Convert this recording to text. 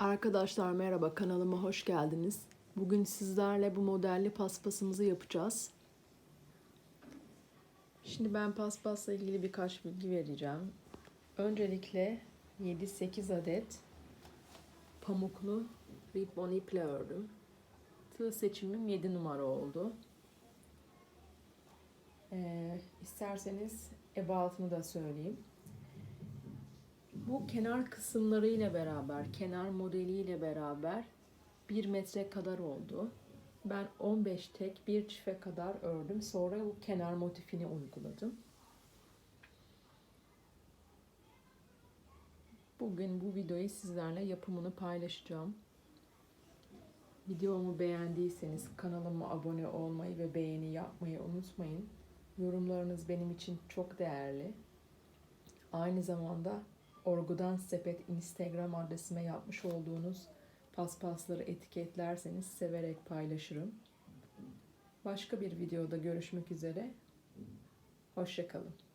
Arkadaşlar merhaba kanalıma hoş geldiniz. Bugün sizlerle bu modelli paspasımızı yapacağız. Şimdi ben paspasla ilgili birkaç bilgi vereceğim. Öncelikle 7-8 adet pamuklu ribbon iple ördüm. Tığ seçimim 7 numara oldu. Ee, isterseniz ebatını da söyleyeyim. Bu kenar kısımlarıyla beraber, kenar modeliyle beraber 1 metre kadar oldu. Ben 15 tek bir çife kadar ördüm. Sonra bu kenar motifini uyguladım. Bugün bu videoyu sizlerle yapımını paylaşacağım. Videomu beğendiyseniz kanalıma abone olmayı ve beğeni yapmayı unutmayın. Yorumlarınız benim için çok değerli. Aynı zamanda Orgudan Sepet Instagram adresime yapmış olduğunuz paspasları etiketlerseniz severek paylaşırım. Başka bir videoda görüşmek üzere. Hoşçakalın.